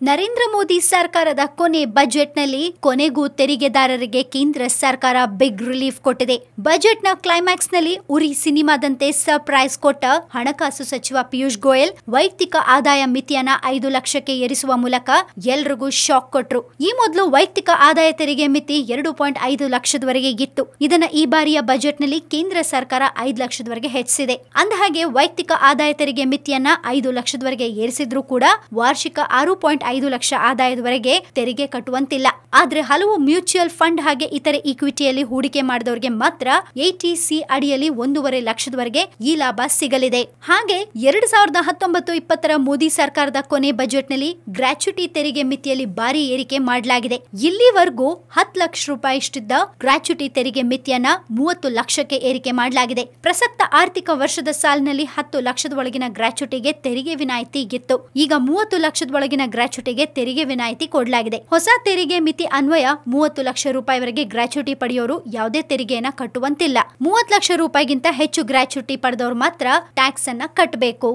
ನರೇಂದ್ರ ಮೋದಿ ಸರ್ಕಾರದ ಕೊನೆ ಬಜೆಟ್ನಲ್ಲಿ ಕೊನೆಗೂ ತೆರಿಗೆದಾರರಿಗೆ ಕೇಂದ್ರ ಸರ್ಕಾರ ಬಿಗ್ ರಿಲೀಫ್ ಕೊಟ್ಟಿದೆ. ಬಜೆಟ್ನ ಕ್ಲೈಮ್ಯಾಕ್ಸ್ನಲ್ಲಿ ಉರಿ ಸಿನಿಮಾದಂತೆ ಸರ್ಪ್ರೈಸ್ ಕೊಟ್ಟ ಹಣಕಾಸು ಸಚಿವ ಪಿಯೂಷ್ ಗೋಯಲ್ ವೈಯಕ್ತಿಕ ಆದಾಯ ಮಿತಿಯನ್ನ ಐದು ಲಕ್ಷಕ್ಕೆ ಏರಿಸುವ ಮೂಲಕ ಎಲ್ರಿಗೂ ಶಾಕ್ ಕೊಟ್ರು. ಈ ಮೊದಲು ವೈಯಕ್ತಿಕ ಆದಾಯ ತೆರಿಗೆ ಮಿತಿ ಎರಡು ಪಾಯಿಂಟ್ ಐದು ಲಕ್ಷದವರೆಗೆ ಇತ್ತು. ಇದನ್ನ ಈ ಬಾರಿಯ ಬಜೆಟ್ನಲ್ಲಿ ಕೇಂದ್ರ ಸರ್ಕಾರ ಐದು ಲಕ್ಷದವರೆಗೆ ಹೆಚ್ಚಿಸಿದೆ. ಅಂದಹಾಗೆ ವೈಯಕ್ತಿಕ ಆದಾಯ ತೆರಿಗೆ ಮಿತಿಯನ್ನ ಐದು ಲಕ್ಷದವರೆಗೆ ಏರಿಸಿದ್ರು ಕೂಡ ವಾರ್ಷಿಕ ಆರು ಪಾಯಿಂಟ್ ಐದು ಲಕ್ಷ ಆದಾಯದವರೆಗೆ ತೆರಿಗೆ ಕಟ್ಟುವಂತಿಲ್ಲ. ಆದ್ರೆ ಹಲವು ಮ್ಯೂಚುವಲ್ ಫಂಡ್ ಹಾಗೆ ಇತರೆ ಇಕ್ವಿಟಿಯಲ್ಲಿ ಹೂಡಿಕೆ ಮಾಡಿದವರಿಗೆ ಮಾತ್ರ ಎಟಿಸಿ ಅಡಿಯಲ್ಲಿ ಒಂದೂವರೆ ಲಕ್ಷದವರೆಗೆ ಈ ಲಾಭ ಸಿಗಲಿದೆ. ಹಾಗೆ ಎರಡ್ ಸಾವಿರದ ಹತ್ತೊಂಬತ್ತು ಇಪ್ಪತ್ತರ ಮೋದಿ ಸರ್ಕಾರದ ಕೊನೆ ಬಜೆಟ್ನಲ್ಲಿ ಗ್ರಾಚ್ಯುಟಿ ತೆರಿಗೆ ಮಿತಿಯಲ್ಲಿ ಭಾರಿ ಏರಿಕೆ ಮಾಡಲಾಗಿದೆ. ಇಲ್ಲಿವರೆಗೂ ಹತ್ತು ಲಕ್ಷ ರೂಪಾಯಿ ಇಷ್ಟಿದ್ದ ಗ್ರಾಚ್ಯುಟಿ ತೆರಿಗೆ ಮಿತಿಯನ್ನ ಮೂವತ್ತು ಲಕ್ಷಕ್ಕೆ ಏರಿಕೆ ಮಾಡಲಾಗಿದೆ. ಪ್ರಸಕ್ತ ಆರ್ಥಿಕ ವರ್ಷದ ಸಾಲಿನಲ್ಲಿ ಹತ್ತು ಲಕ್ಷದ ಒಳಗಿನ ಗ್ರಾಚ್ಯುಟಿಗೆ ತೆರಿಗೆ ವಿನಾಯಿತಿ ಇತ್ತು. ಈಗ ಮೂವತ್ತು ಲಕ್ಷದ ಒಳಗಿನ ಗ್ರಾಚ್ಯುಟಿಗೆ ತೆರಿಗೆ ವಿನಾಯಿತಿ ಕೊಡಲಾಗಿದೆ. ಹೊಸ ತೆರಿಗೆ ಮಿತಿ ಅನ್ವಯ ಮೂವತ್ತು ಲಕ್ಷ ರೂಪಾಯಿವರೆಗೆ ಗ್ರಾಚ್ಯುಟಿ ಪಡೆಯೋರು ಯಾವುದೇ ತೆರಿಗೆಯನ್ನ ಕಟ್ಟುವಂತಿಲ್ಲ. ಮೂವತ್ತು ಲಕ್ಷ ರೂಪಾಯಿಗಿಂತ ಹೆಚ್ಚು ಗ್ರಾಚ್ಯುಟಿ ಪಡೆದವರು ಮಾತ್ರ ಟ್ಯಾಕ್ಸ್ ಅನ್ನ ಕಟ್ಟಬೇಕು